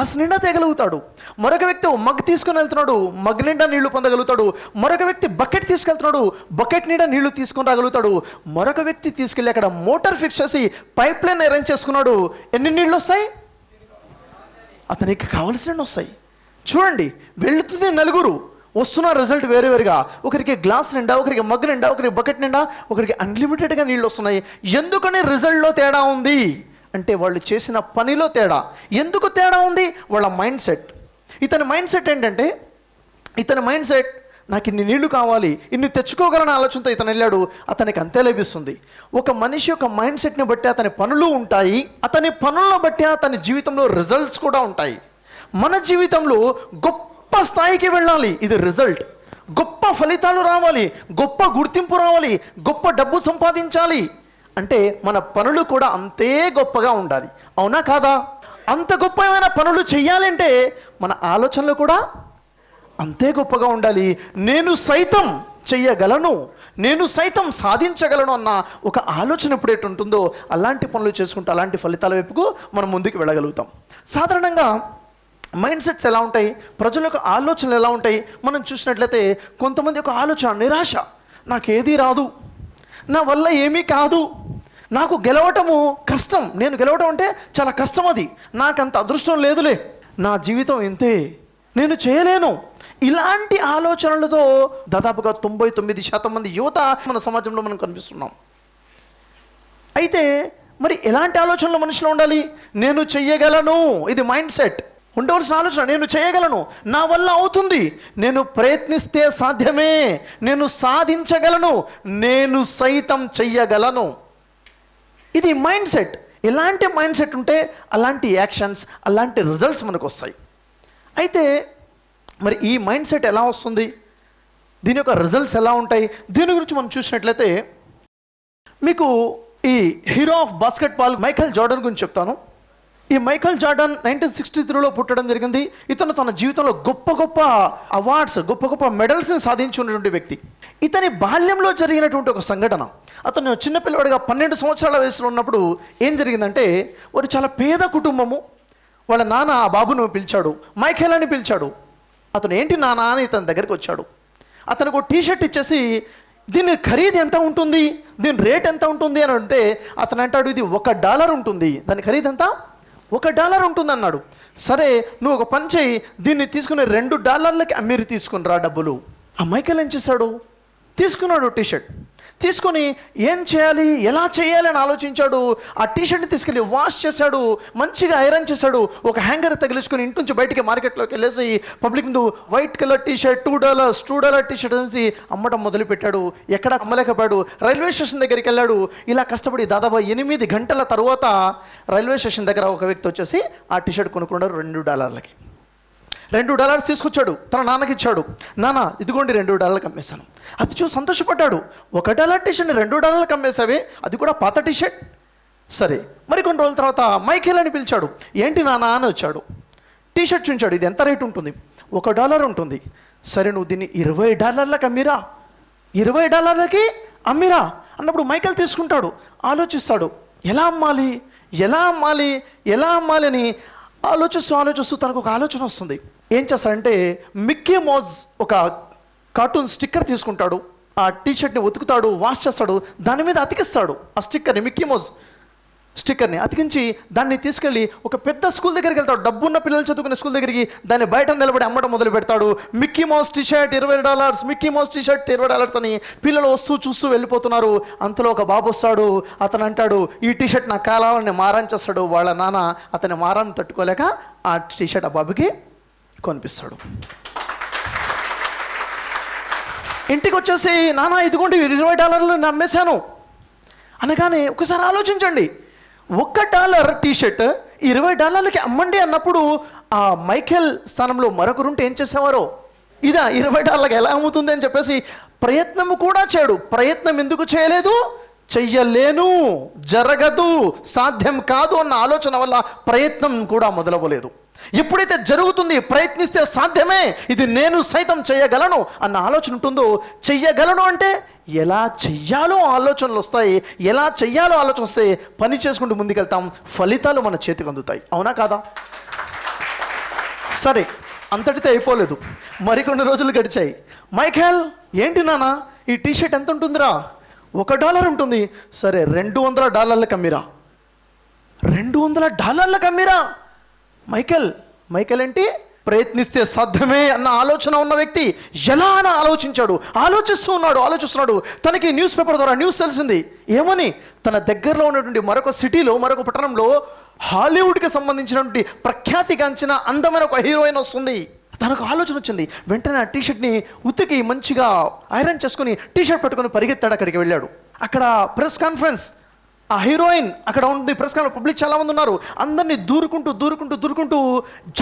Glass నిండా తేగలుగుతాడు. మరొక వ్యక్తి మగ్ తీసుకొని వెళ్తున్నాడు మగ్ నిండా నీళ్ళు పొందగలుగుతాడు. మరొక వ్యక్తి బకెట్ తీసుకెళ్తున్నాడు బకెట్ నిండా నీళ్ళు తీసుకొని రాగలుగుతాడు. మరొక వ్యక్తి తీసుకెళ్ళి అక్కడ మోటార్ ఫిక్స్ చేసి పైప్ లైన్ అరేంజ్ చేసుకున్నాడు. ఎన్ని నీళ్ళు వస్తాయి? అతనికి కావలసిన వస్తాయి. చూడండి వెళుతుంది నలుగురు. వస్తున్న రిజల్ట్ వేరు వేరుగా. ఒకరికి గ్లాస్ నిండా ఒకరికి మగ్ నిండా ఒకరికి బకెట్ నిండా ఒకరికి అన్లిమిటెడ్గా నీళ్ళు వస్తున్నాయి. ఎందుకని రిజల్ట్లో తేడా ఉంది? అంటే వాళ్ళు చేసిన పనిలో తేడా. ఎందుకు తేడా ఉంది? వాళ్ళ మైండ్ సెట్. ఇతని మైండ్ సెట్ ఏంటంటే ఇతని మైండ్ సెట్ నాకు ఇన్ని నీళ్ళు కావాలి ఇన్ని తెచ్చుకోగలన ఆలోచనతో ఇతను వెళ్ళాడు అతనికి అంతే లభిస్తుంది. ఒక మనిషి యొక్క మైండ్ సెట్ని బట్టి అతని పనులు ఉంటాయి అతని పనులను బట్టి అతని జీవితంలో రిజల్ట్స్ కూడా ఉంటాయి. మన జీవితంలో గొప్ప స్థాయికి వెళ్ళాలి ఇది రిజల్ట్. గొప్ప ఫలితాలు రావాలి గొప్ప గుర్తింపు రావాలి గొప్ప డబ్బు సంపాదించాలి. అంటే మన పనులు కూడా అంతే గొప్పగా ఉండాలి. అవునా కాదా? అంత గొప్పమైన పనులు చేయాలంటే మన ఆలోచనలు కూడా అంతే గొప్పగా ఉండాలి. నేను సైతం చెయ్యగలను నేను సైతం సాధించగలను అన్న ఒక ఆలోచన ఎప్పుడైతే ఉంటుందో అలాంటి పనులు చేసుకుంటూ అలాంటి ఫలితాల వైపుకు మనం ముందుకు వెళ్ళగలుగుతాం. సాధారణంగా మైండ్ సెట్స్ ఎలా ఉంటాయి? ప్రజల యొక్క ఆలోచనలు ఎలా ఉంటాయి? మనం చూసినట్లయితే కొంతమంది ఒక ఆలోచన నిరాశ. నాకేదీ రాదు. నా వల్ల ఏమీ కాదు. నాకు గెలవటము కష్టం. నేను గెలవటం అంటే చాలా కష్టం అది. నాకంత అదృష్టం లేదులే. నా జీవితం ఇంతే. నేను చేయలేను. ఇలాంటి ఆలోచనలతో దాదాపుగా తొంభై తొమ్మిది శాతం మంది యువత మన సమాజంలో మనం కనిపిస్తున్నాం. అయితే మరి ఎలాంటి ఆలోచనలు మనిషిలో ఉండాలి? నేను చెయ్యగలను. ఇది మైండ్ సెట్. ఉండవలసిన ఆలోచన నేను చేయగలను నా వల్ల అవుతుంది. నేను ప్రయత్నిస్తే సాధ్యమే. నేను సాధించగలను. నేను సైతం చెయ్యగలను. ఇది మైండ్ సెట్ ఎలాంటి మైండ్ సెట్ ఉంటే అలాంటి యాక్షన్స్ అలాంటి రిజల్ట్స్ మనకు వస్తాయి. అయితే మరి ఈ మైండ్ సెట్ ఎలా వస్తుంది? దీని యొక్క రిజల్ట్స్ ఎలా ఉంటాయి? దీని గురించి మనం చూసినట్లయితే మీకు ఈ hero of basketball Michael Jordan గురించి చెప్తాను. ఈ మైకల్ జార్డన్ నైన్టీన్ సిక్స్టీ త్రీలో పుట్టడం జరిగింది. ఇతను తన జీవితంలో గొప్ప గొప్ప అవార్డ్స్ గొప్ప గొప్ప మెడల్స్ని సాధించున్నటువంటి వ్యక్తి. ఇతని బాల్యంలో జరిగినటువంటి ఒక సంఘటన. అతను చిన్నపిల్లవాడిగా పన్నెండు సంవత్సరాల వయసులో ఉన్నప్పుడు ఏం జరిగిందంటే వారు చాలా పేద కుటుంబము. వాళ్ళ నాన్న ఆ బాబును పిలిచాడు మైఖేల్ అని పిలిచాడు. అతను ఏంటి నాన్న అని ఇతని దగ్గరికి వచ్చాడు. అతనికి ఒక టీ షర్ట్ ఇచ్చేసి దీని ఖరీదు ఎంత ఉంటుంది? దీని రేట్ ఎంత ఉంటుంది? అని అంటే అతను అంటాడు ఇది ఒక డాలర్ ఉంటుంది. దాని ఖరీదు ఎంత? ఒక డాలర్ ఉంటుంది అన్నాడు. సరే నువ్వు ఒక పని చేయి. దీన్ని తీసుకుని రెండు డాలర్లకి అమ్మిరి తీసుకుని రా డబ్బులు. ఆ మైకేల్ ఏం చేశాడు? తీసుకున్నాడు టీ షర్ట్ తీసుకొని ఏం చేయాలి ఎలా చేయాలి అని ఆలోచించాడు. ఆ టీ షర్ట్ని తీసుకెళ్ళి వాష్ చేశాడు మంచిగా ఐరన్ చేశాడు. ఒక హ్యాంగర్ తగిలించుకొని ఇంటి నుంచి బయటికి మార్కెట్లోకి వెళ్ళేసి పబ్లిక్ ముందు white colour T-shirt two dollars two dollar T-shirt అనేసి అమ్మటం మొదలుపెట్టాడు. ఎక్కడ అమ్మలేకపోయాడు. రైల్వే స్టేషన్ దగ్గరికి వెళ్ళాడు. ఇలా కష్టపడి దాదాపు ఎనిమిది గంటల తర్వాత రైల్వే స్టేషన్ దగ్గర ఒక వ్యక్తి వచ్చేసి ఆ టీషర్ట్ కొనుక్కున్నాడు రెండు డాలర్లకి. రెండు డాలర్స్ తీసుకొచ్చాడు. తన నాన్నకి ఇచ్చాడు. నాన్న ఇదిగోండి రెండు డాలర్లకు అమ్మేశాను అది చూసి సంతోషపడ్డాడు. ఒక డాలర్ టీషర్ట్ని రెండు డాలర్లకు అమ్మేశావే అది కూడా పాత టీషర్ట్. సరే మరి కొన్ని రోజుల తర్వాత మైకేల్ అని పిలిచాడు. ఏంటి నాన్న? అని వచ్చాడు. టీ షర్ట్ చూంచాడు ఇది ఎంత రేట్ ఉంటుంది? ఒక డాలర్ ఉంటుంది. సరే నువ్వు దీన్ని ఇరవై డాలర్లకు అమ్మిరా. ఇరవై డాలర్లకి అమ్మిరా? అన్నప్పుడు మైకేల్ తీసుకుంటాడు. ఆలోచిస్తాడు. ఎలా అమ్మాలి? ఎలా అమ్మాలి? ఎలా అమ్మాలి? అని ఆలోచిస్తూ ఆలోచిస్తూ తనకు ఒక ఆలోచన వస్తుంది. ఏం చేస్తాడంటే మిక్కీ మోజ్ ఒక కార్టూన్ స్టిక్కర్ తీసుకుంటాడు. ఆ టీ షర్ట్ని ఉతుకుతాడు వాష్ చేస్తాడు దాని మీద అతికిస్తాడు. ఆ స్టిక్కర్ని మిక్కీ మోజ్ స్టిక్కర్ని అతికించి దాన్ని తీసుకెళ్ళి ఒక పెద్ద స్కూల్ దగ్గరికి వెళ్తాడు. డబ్బున్న పిల్లలు చదువుకునే స్కూల్ దగ్గరికి దాన్ని బయట నిలబడి అమ్మడం మొదలు పెడతాడు. మిక్కీ మౌస్ టీ షర్ట్ ఇరవై dollars Mickey Mouse T-shirt ఇరవై డాలర్స్ అని పిల్లలు వస్తూ చూస్తూ వెళ్ళిపోతున్నారు. అంతలో ఒక బాబు వస్తాడు. అతను అంటాడు ఈ టీ షర్ట్ నాకు కావాలని మారాన్ చేస్తాడు. వాళ్ళ నాన్న అతని మారాన్ని తట్టుకోలేక ఆ టీ షర్ట్ ఆ బాబుకి కొనిపిస్తాడు. ఇంటికి వచ్చేసి నాన్న ఇదిగోండి ఇరవై డాలర్లు నేను అమ్మేశాను. అనగానే ఒకసారి ఆలోచించండి. ఒక్క డాలర్ టీషర్ట్ ఇరవై డాలర్లకి అమ్మండి అన్నప్పుడు ఆ మైఖేల్ స్థానంలో మరొకరుంటే ఏం చేసేవారో? ఇదా ఇరవై డాలర్లకు ఎలా అమ్ముతుంది అని చెప్పేసి ప్రయత్నము కూడా చేయడు. ప్రయత్నం ఎందుకు చేయలేదు? చెయ్యలేను జరగదు సాధ్యం కాదు అన్న ఆలోచన వల్ల ప్రయత్నం కూడా మొదలవ్వలేదు. ఎప్పుడైతే జరుగుతుంది ప్రయత్నిస్తే సాధ్యమే ఇది నేను సైతం చేయగలను అన్న ఆలోచన ఉంటుందో చెయ్యగలను అంటే ఎలా చెయ్యాలో ఆలోచనలు వస్తాయి ఎలా చెయ్యాలో ఆలోచన వస్తే పని చేసుకుంటూ ముందుకెళ్తాం ఫలితాలు మన చేతికి అందుతాయి. అవునా కాదా? సరే అంతటితో అయిపోలేదు. మరికొన్ని రోజులు గడిచాయి. మైఖేల్ ఏంటి నాన్న? ఈ టీ షర్ట్ ఎంత ఉంటుందిరా? ఒక డాలర్ ఉంటుంది. సరే రెండు వందల డాలర్లకు అమ్మిరా రెండు వందల డాలర్లకు అమ్మిరా మైకెల్ మైకేల్ ఏంటి ప్రయత్నిస్తే సాధ్యమే అన్న ఆలోచన ఉన్న వ్యక్తి ఎలా అని ఆలోచించాడు ఆలోచిస్తూ ఉన్నాడు ఆలోచిస్తున్నాడు. తనకి న్యూస్ పేపర్ ద్వారా న్యూస్ తెలిసింది. ఏమని? తన దగ్గరలో ఉన్నటువంటి మరొక సిటీలో మరొక పట్టణంలో హాలీవుడ్కి సంబంధించినటువంటి ప్రఖ్యాతిగాంచిన అందమైన ఒక హీరోయిన్ వస్తుంది. తనకు ఆలోచన వచ్చింది. వెంటనే ఆ టీషర్ట్ని ఉతికి మంచిగా ఐరన్ చేసుకుని టీషర్ట్ పెట్టుకుని పెట్టుకొని పరిగెత్తాడు అక్కడికి వెళ్ళాడు. అక్కడ ప్రెస్ కాన్ఫరెన్స్ ఆ హీరోయిన్ అక్కడ ఉంది. ప్రెస్ కాన్ఫరెన్స్ పబ్లిక్ చాలా మంది ఉన్నారు. అందరినీ దూరుకుంటూ దూరుకుంటూ దూరుకుంటూ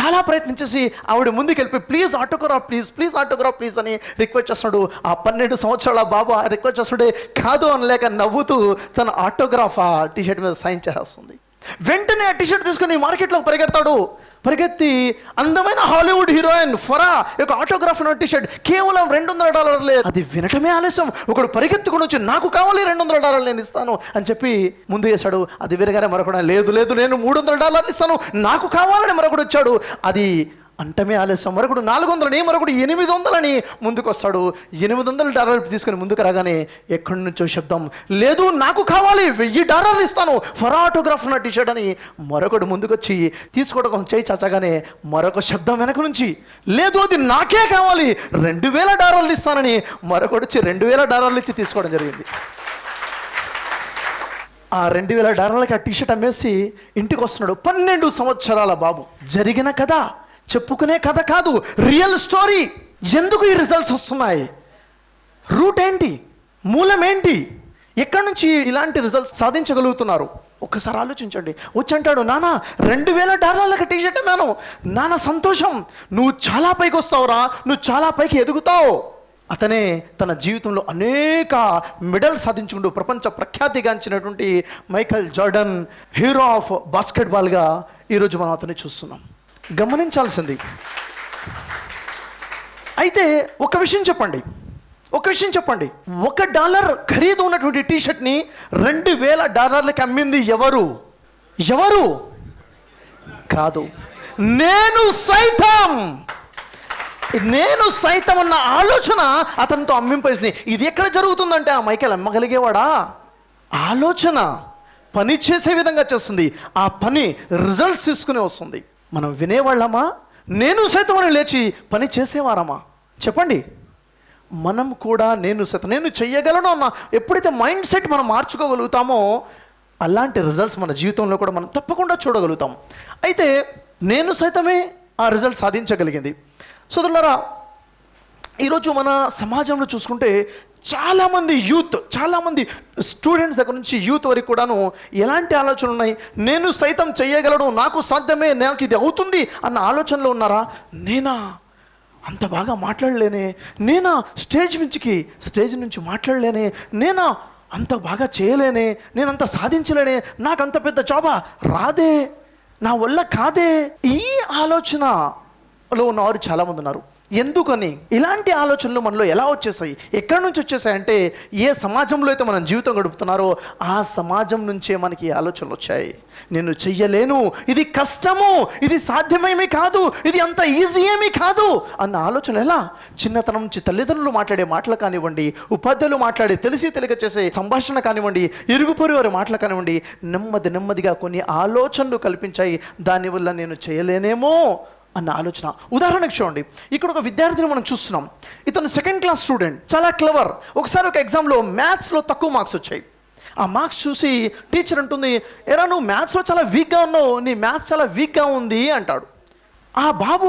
చాలా ప్రయత్నించేసి ఆవిడ ముందుకు వెళ్ళిపోయి please autograph please please autograph please అని రిక్వెస్ట్ చేస్తున్నాడు. ఆ పన్నెండు సంవత్సరాల బాబు ఆ రిక్వెస్ట్ చేస్తుంటే కాదు అనలేక నవ్వుతూ తన ఆటోగ్రాఫ్ ఆ టీషర్ట్ మీద సైన్ చేస్తుంది. వెంటనే ఆ టీ షర్ట్ తీసుకుని మార్కెట్లో పరిగెడతాడు. పరిగెత్తి అందమైన హాలీవుడ్ హీరోయిన్ ఫరా యొక్క ఆటోగ్రాఫ్ ఉన్న టీషర్ట్ కేవలం రెండు వందల డాలర్లే. అది వినటమే ఆలస్యం. ఒకడు పరిగెత్తుకుని వచ్చి నాకు కావాలి రెండు వందల డాలర్లు నేను ఇస్తాను అని చెప్పి ముందు వేశాడు అది వినగానే మరొకడు లేదు లేదు నేను మూడు వందల డాలర్లు ఇస్తాను. నాకు కావాలని మరొకడు వచ్చాడు. అది అంటమే ఆలస్యం మరొకడు నాలుగు వందలని మరొకడు ఎనిమిది వందలని ముందుకు వస్తాడు ఎనిమిది వందల డాలర్లు తీసుకుని ముందుకు రాగానే ఎక్కడి నుంచో శబ్దం లేదు నాకు కావాలి వెయ్యి డాలర్లు ఇస్తాను ఫరా ఆటోగ్రాఫ్ ఉన్న టీషర్ట్ అని మరొకడు ముందుకొచ్చి తీసుకోవడం చేయి చాచగానే మరొక శబ్దం వెనక నుంచి లేదు అది నాకే కావాలి రెండు వేల డాలర్లు ఇస్తానని మరొకడు వచ్చి రెండు వేల డాలర్లు ఇచ్చి తీసుకోవడం జరిగింది. ఆ రెండు వేల డాలర్లకి ఆ టీషర్ట్ అమ్మేసి ఇంటికి వస్తున్నాడు పన్నెండు సంవత్సరాల బాబు. జరిగిన కదా చెప్పుకునే కథ కాదు రియల్ స్టోరీ ఎందుకు ఈ రిజల్ట్స్ వస్తున్నాయి? రూట్ ఏంటి? మూలం ఏంటి? ఎక్కడి నుంచి ఇలాంటి రిజల్ట్స్ సాధించగలుగుతున్నారు? ఒక్కసారి ఆలోచించండి. వచ్చి అంటాడు నానా రెండు వేల డాలర్లకు టీ షర్ట్ అమ్మాను. నాన్న సంతోషం. నువ్వు చాలా పైకి వస్తావురా. నువ్వు చాలా పైకి ఎదుగుతావు. అతనే తన జీవితంలో అనేక మెడల్ సాధించుకుంటూ ప్రపంచ ప్రఖ్యాతిగాంచినటువంటి మైకల్ జార్డన్ హీరో ఆఫ్ బాస్కెట్బాల్గా ఈరోజు మనం అతన్ని చూస్తున్నాం. గమనించాల్సింది. అయితే ఒక విషయం చెప్పండి. ఒక విషయం చెప్పండి. ఒక డాలర్ ఖరీదు ఉన్నటువంటి టీ షర్ట్ని రెండు వేల డాలర్లకి అమ్మింది ఎవరు? ఎవరు? కాదు. నేను సైతం. నేను సైతం అన్న ఆలోచన అతనితో అమ్మింపేసింది ఇది ఎక్కడ జరుగుతుందంటే ఆ మైకేల్ అమ్మగలిగేవాడా? ఆలోచన. పని చేసే విధంగా చేస్తుంది. ఆ పని రిజల్ట్స్ తీసుకుని వస్తుంది. మనం వినేవాళ్ళమా? నేను సైతం అని లేచి పని చేసేవారమా? చెప్పండి. మనం కూడా నేను సైతం నేను చెయ్యగలను అన్న ఎప్పుడైతే మైండ్ సెట్ మనం మార్చుకోగలుగుతామో అలాంటి రిజల్ట్స్ మన జీవితంలో కూడా మనం తప్పకుండా చూడగలుగుతాం. అయితే నేను సైతమే ఆ రిజల్ట్ సాధించగలిగింది. సోదరులారా ఈరోజు మన సమాజంలో చూసుకుంటే చాలామంది యూత్ చాలామంది స్టూడెంట్స్ దగ్గర నుంచి యూత్ వరకు కూడాను ఎలాంటి ఆలోచనలు ఉన్నాయి? నేను సైతం చేయగలను నాకు సాధ్యమే నాకు ఇది అవుతుంది అన్న ఆలోచనలో ఉన్నారా? నేనా? అంత బాగా మాట్లాడలేనే. నేనా? స్టేజ్ నుంచికి స్టేజ్ నుంచి మాట్లాడలేనే. నేనా? అంత బాగా చేయలేనే. నేను అంత సాధించలేనే. నాకు అంత పెద్ద జాబా రాదే. నా వల్ల కాదే. ఈ ఆలోచనలో ఉన్నవారు చాలామంది ఉన్నారు. ఎందుకని? ఇలాంటి ఆలోచనలు మనలో ఎలా వచ్చేసాయి? ఎక్కడి నుంచి వచ్చేసాయి అంటే ఏ సమాజంలో అయితే మనం జీవితం గడుపుతున్నారో ఆ సమాజం నుంచే మనకి ఈ ఆలోచనలు వచ్చాయి. నేను చెయ్యలేను. ఇది కష్టము. ఇది సాధ్యమేమీ కాదు. ఇది అంత ఈజీ ఏమీ కాదు. అన్న ఆలోచన ఎలా? చిన్నతనం నుంచి తల్లిదండ్రులు మాట్లాడే మాటలు కానివ్వండి ఉపాధ్యాయులు మాట్లాడే తెలిసి తెలియక చేసే సంభాషణ కానివ్వండి ఇరుగు వారి మాటలు కానివ్వండి నెమ్మది నెమ్మదిగా కొన్ని ఆలోచనలు కల్పించాయి. దానివల్ల నేను చేయలేనేమో అన్న ఆలోచన. ఉదాహరణకు చూడండి. ఇక్కడ ఒక విద్యార్థిని మనం చూస్తున్నాం. ఇతను సెకండ్ క్లాస్ స్టూడెంట్ చాలా క్లవర్ ఒకసారి ఒక ఎగ్జామ్లో మ్యాథ్స్లో తక్కువ మార్క్స్ వచ్చాయి. ఆ మార్క్స్ చూసి టీచర్ అంటుంది ఎరా నువ్వు మ్యాథ్స్లో చాలా వీక్గా ఉన్నావు. నీ మ్యాథ్స్ చాలా వీక్గా ఉంది అంటాడు. ఆ బాబు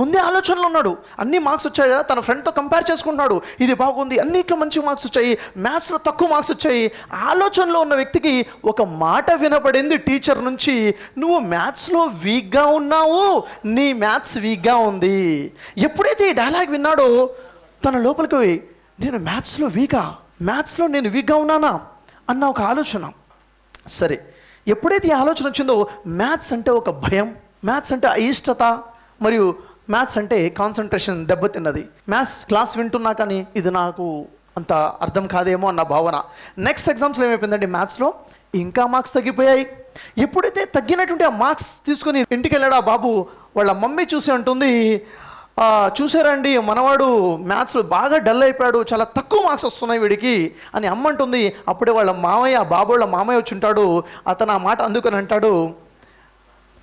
ముందే ఆలోచనలో ఉన్నాడు. అన్ని మార్క్స్ వచ్చాయి తన ఫ్రెండ్తో కంపేర్ చేసుకుంటున్నాడు. ఇది బాగుంది అన్నిట్లో మంచి మార్క్స్ వచ్చాయి మ్యాథ్స్లో తక్కువ మార్క్స్ వచ్చాయి. ఆలోచనలో ఉన్న వ్యక్తికి ఒక మాట వినపడింది టీచర్ నుంచి నువ్వు మ్యాథ్స్లో వీక్గా ఉన్నావు నీ మ్యాథ్స్ వీక్గా ఉంది. ఎప్పుడైతే ఈ డైలాగ్ విన్నాడో తన లోపలికి పోయి, నేను మ్యాథ్స్లో వీకా మ్యాథ్స్లో నేను వీక్గా ఉన్నానా? అన్న ఒక ఆలోచన. సరే ఎప్పుడైతే ఈ ఆలోచన వచ్చిందో మ్యాథ్స్ అంటే ఒక భయం. మ్యాథ్స్ అంటే అయిష్టత మరియు మ్యాథ్స్ అంటే కాన్సన్ట్రేషన్ దెబ్బతిన్నది. మ్యాథ్స్ క్లాస్ వింటున్నా కానీ ఇది నాకు అంత అర్థం కాదేమో అన్న భావన. నెక్స్ట్ ఎగ్జామ్స్లో ఏమైపోయిందండి మ్యాథ్స్లో ఇంకా మార్క్స్ తగ్గిపోయాయి. ఎప్పుడైతే తగ్గినటువంటి ఆ మార్క్స్ తీసుకొని ఇంటికి వెళ్ళాడు ఆ బాబు వాళ్ళ మమ్మీ చూసి అంటుంది చూసారండి మనవాడు మ్యాథ్స్లో బాగా డల్ అయిపోయాడు చాలా తక్కువ మార్క్స్ వస్తున్నాయి వీడికి అని అమ్మ అంటుంది. అప్పుడే వాళ్ళ మామయ్య ఆ బాబు వాళ్ళ మామయ్య వచ్చి ఉంటాడు. అతను ఆ మాట అందుకొని అంటాడు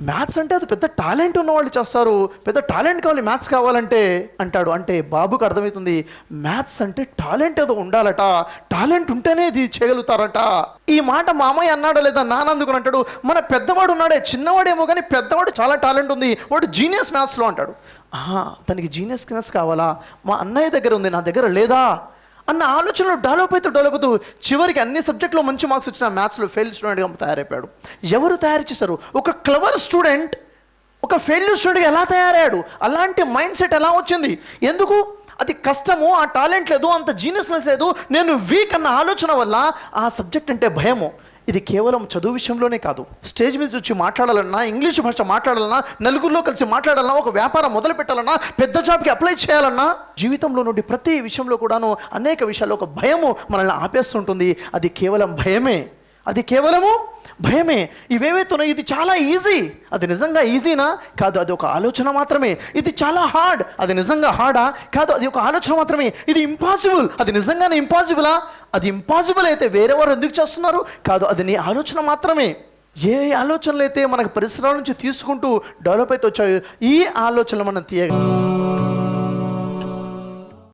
మ్యాథ్స్ అంటే అది పెద్ద టాలెంట్ ఉన్నవాళ్ళు చేస్తారు. పెద్ద టాలెంట్ కావాలి మ్యాథ్స్ కావాలంటే అంటాడు. అంటే బాబుకు అర్థమవుతుంది మ్యాథ్స్ అంటే టాలెంట్ ఏదో ఉండాలట. టాలెంట్ ఉంటేనే ఇది చేయగలుగుతారట. ఈ మాట మామయ్య అన్నాడు అన్నాడో లేదా నాన్న అందుకుని అంటాడు మన పెద్దవాడు ఉన్నాడే చిన్నవాడేమో కానీ పెద్దవాడు చాలా టాలెంట్ ఉంది వాడు జీనియస్ మ్యాథ్స్లో అంటాడు. ఆహా తనకి జీనియస్నెస్ కావాలా? మా అన్నయ్య దగ్గర ఉంది నా దగ్గర లేదా? అన్న ఆలోచనలు డెవలప్ అవుతూ డెవలప్ అవుతూ చివరికి అన్ని సబ్జెక్టులో మంచి మార్క్స్ వచ్చిన మ్యాథ్స్లో ఫెయిల్ స్టూడెంట్గా తయారైపోయాడు. ఎవరు తయారు చేశారు? ఒక క్లవర్ స్టూడెంట్ ఒక ఫెయిల్యూర్ స్టూడెంట్గా ఎలా తయారయ్యాడు? అలాంటి మైండ్ సెట్ ఎలా వచ్చింది? ఎందుకు? అది కష్టము ఆ టాలెంట్ లేదు అంత జీనియస్నెస్ లేదు నేను వీక్ అన్న ఆలోచన వల్ల ఆ సబ్జెక్ట్ అంటే భయము. ఇది కేవలం చదువు విషయంలోనే కాదు. స్టేజ్ మీద వచ్చి మాట్లాడాలన్నా ఇంగ్లీష్ భాష మాట్లాడాలన్నా నలుగురిలో కలిసి మాట్లాడాలన్నా ఒక వ్యాపారం మొదలు పెట్టాలన్నా పెద్ద జాబ్కి అప్లై చేయాలన్నా జీవితంలో నుండి ప్రతి విషయంలో కూడాను అనేక విషయాల్లో ఒక భయము మనల్ని ఆపేస్తుంటుంది. అది కేవలం భయమే. అది కేవలము భయమే. ఇవేవైతే ఇది చాలా ఈజీ అది నిజంగా ఈజీనా కాదు అది ఒక ఆలోచన మాత్రమే. ఇది చాలా హార్డ్ అది నిజంగా హార్డా కాదు అది ఒక ఆలోచన మాత్రమే. ఇది ఇంపాసిబుల్ అది నిజంగానే ఇంపాసిబులా అది ఇంపాసిబుల్ అయితే వేరే వారు ఎందుకు చేస్తున్నారు? కాదు అది నీ ఆలోచన మాత్రమే. ఏ ఆలోచనలు అయితే మనకు పరిసరాల నుంచి తీసుకుంటూ డెవలప్ అయితే వచ్చాయో ఈ ఆలోచనలు మనం తీయగలం.